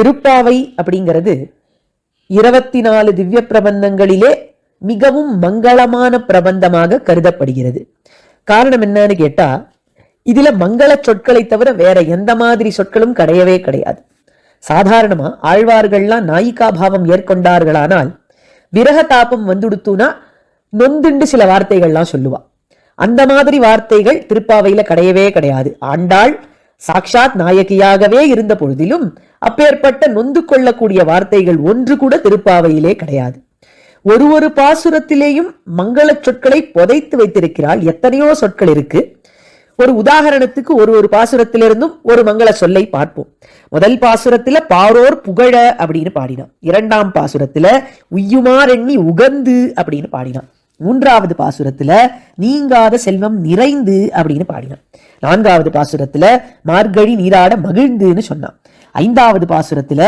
திருப்பாவை அப்படிங்கிறது இருபத்தி நாலு திவ்ய பிரபந்தங்களிலே மிகவும் மங்களமான பிரபந்தமாக கருதப்படுகிறது. காரணம் என்னன்னு கேட்டா இதுல மங்கள சொற்களை தவிர வேற எந்த மாதிரி சொற்களும் கிடையவே கிடையாது. சாதாரணமா ஆழ்வார்கள்லாம் நாயிகா பாவம் ஏற்கொண்டார்களானால் விரக தாபம் வந்துடுத்துனா நொந்துண்டு சில வார்த்தைகள்லாம் சொல்லுவா. அந்த மாதிரி வார்த்தைகள் திருப்பாவையில கிடையவே கிடையாது. ஆண்டாள் சாக்ஷாத் நாயகியாகவே இருந்த பொழுதிலும் அப்பேற்பட்ட நொந்து கொள்ளக்கூடிய வார்த்தைகள் ஒன்று கூட திருப்பாவையிலே கிடையாது. ஒரு ஒரு பாசுரத்திலேயும் மங்கள சொற்களை புதைத்து வைத்திருக்கிறாள். எத்தனையோ சொற்கள் இருக்கு. ஒரு உதாரணத்துக்கு ஒரு ஒரு பாசுரத்திலிருந்தும் ஒரு மங்கள சொல்லை பார்ப்போம். முதல் பாசுரத்துல பாரோர் புகழ அப்படின்னு பாடினான். இரண்டாம் பாசுரத்துல உய்யுமாரெண்ணி உகந்து அப்படின்னு பாடினான். மூன்றாவது பாசுரத்துல நீங்காத செல்வம் நிறைந்து அப்படின்னு பாடினான். நான்காவது பாசுரத்துல மார்கழி நீராட மகிழ்ந்துன்னு சொன்னான். ஐந்தாவது பாசுரத்துல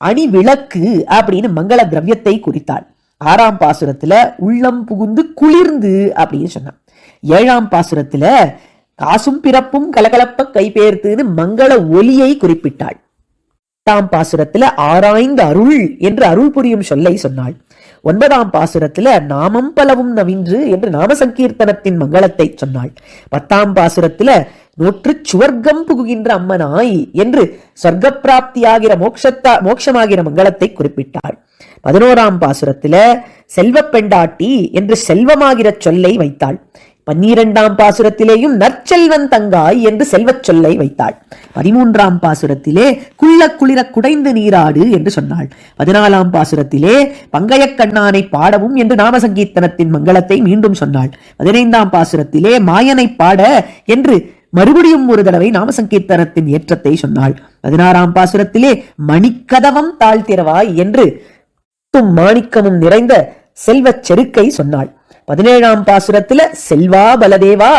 அணி விளக்கு அப்படின்னு மங்கள திரவியத்தை குறித்தாள். ஆறாம் பாசுரத்துல உள்ளம் புகுந்து குளிர்ந்து அப்படின்னு சொன்னான். ஏழாம் பாசுரத்துல காசும் பிறப்பும் கலகலப்ப கைபேர்த்துன்னு மங்கள ஒலியை குறிப்பிட்டாள். எட்டாம் பாசுரத்துல ஆராய்ந்த அருள் என்று அருள் புரியும் சொல்லை சொன்னாள். ஒன்பதாம் பாசுரத்துல நாமம் பலவும் நவின்று என்று நாம சங்கீர்த்தனத்தின் மங்களத்தை சொன்னாள். பத்தாம் பாசுரத்துல நூற்று சுவர்க்கம் புகுகின்ற அம்மனாய் என்று சொர்க்க பிராப்தியாகிற மோட்சத்தா மோட்சமாகிற மங்களத்தை குறிப்பிட்டாள். பதினோராம் பாசுரத்துல செல்வப் பெண்டாட்டி என்று செல்வமாகிற சொல்லை வைத்தாள். பன்னிரண்டாம் பாசுரத்திலேயும் நற்செல்வன் தங்காய் என்று செல்வச் சொல்லை வைத்தாள். பதிமூன்றாம் பாசுரத்திலே குள்ள குளிர குடைந்து நீராடு என்று சொன்னாள். பதினாலாம் பாசுரத்திலே பங்கைய கண்ணானை பாடவும் என்று நாம சங்கீர்த்தனத்தின் மங்களத்தை மீண்டும் சொன்னாள். பதினைந்தாம் பாசுரத்திலே மாயனை பாட என்று மறுபடியும் ஒரு தடவை நாமசங்கீர்த்தனத்தின் ஏற்றத்தை சொன்னாள். பதினாறாம் பாசுரத்திலே மணிக்கதவம் தாழ்த்திரவாய் என்று மாணிக்கமும் நிறைந்த செல்வச் செருக்கை சொன்னாள். பதினேழாம் பாசுரத்துல செல்வா பலதேவா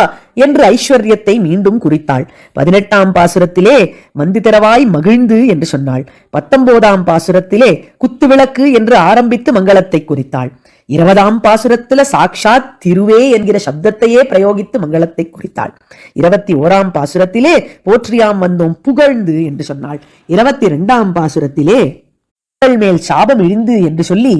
என்று ஐஸ்வர்யத்தை மீண்டும் குறித்தாள். பதினெட்டாம் பாசுரத்திலே மந்திதரவாய் மகிழ்ந்து என்று சொன்னாள். பத்தொன்பதாம் பாசுரத்திலே குத்துவிளக்கு என்று ஆரம்பித்து மங்களத்தை குறித்தாள். இருபதாம் பாசுரத்துல சாக்ஷாத் திருவே என்கிற சப்தத்தையே பிரயோகித்து மங்களத்தை குறித்தாள். இருபத்தி ஓராம் பாசுரத்திலே போற்றியாம் வந்தோம் புகழ்ந்து என்று சொன்னாள். இருபத்தி இரண்டாம் பாசுரத்திலே மேல் சாபம் இழிந்து என்று சொல்லி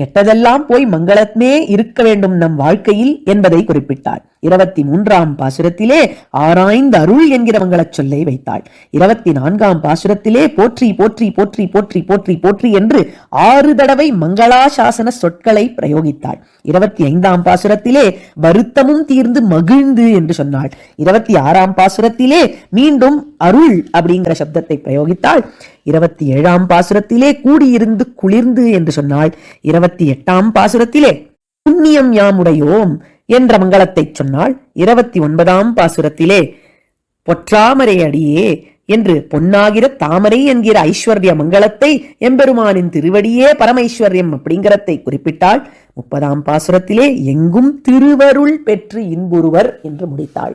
கெட்டதெல்லாம் போய் மங்களமே இருக்க வேண்டும் நம் வாழ்க்கையில் என்பதை குறிப்பிட்டார். இருபத்தி மூன்றாம் பாசுரத்திலே ஆராய்ந்த அருள் என்கிற மங்களச் சொல்லை வைத்தாள். இருபத்தி நான்காம் பாசுரத்திலே போற்றி போற்றி போற்றி போற்றி போற்றி போற்றி என்று ஆறு தடவை மங்களாசாசன சொற்களை பிரயோகித்தாள். இருபத்தி ஐந்தாம் பாசுரத்திலே வருத்தமும் தீர்ந்து மகிழ்ந்து என்று சொன்னாள். இருபத்தி ஆறாம் பாசுரத்திலே மீண்டும் அருள் அப்படிங்கிற சப்தத்தை பிரயோகித்தாள். இருபத்தி ஏழாம் பாசுரத்திலே கூடியிருந்து குளிர்ந்து என்று சொன்னாள். இருபத்தி எட்டாம் பாசுரத்திலே புண்ணியம் யாமுடையோம் என்ற மங்களத்தைச் சொன்னாள் இருபத்தி ஒன்பதாம் பாசுரத்திலே பொற்றாமரை அடியே என்று பொன்னாகிற தாமரை என்கிற ஐஸ்வர்ய மங்களத்தை எம்பெருமானின் திருவடியே பரமைஸ்வர்யம் அப்படிங்கிறதை குறிப்பிட்டாள் முப்பதாம் பாசுரத்திலே எங்கும் திருவருள் பெற்று இன்புறுவர் என்று முடித்தாள்.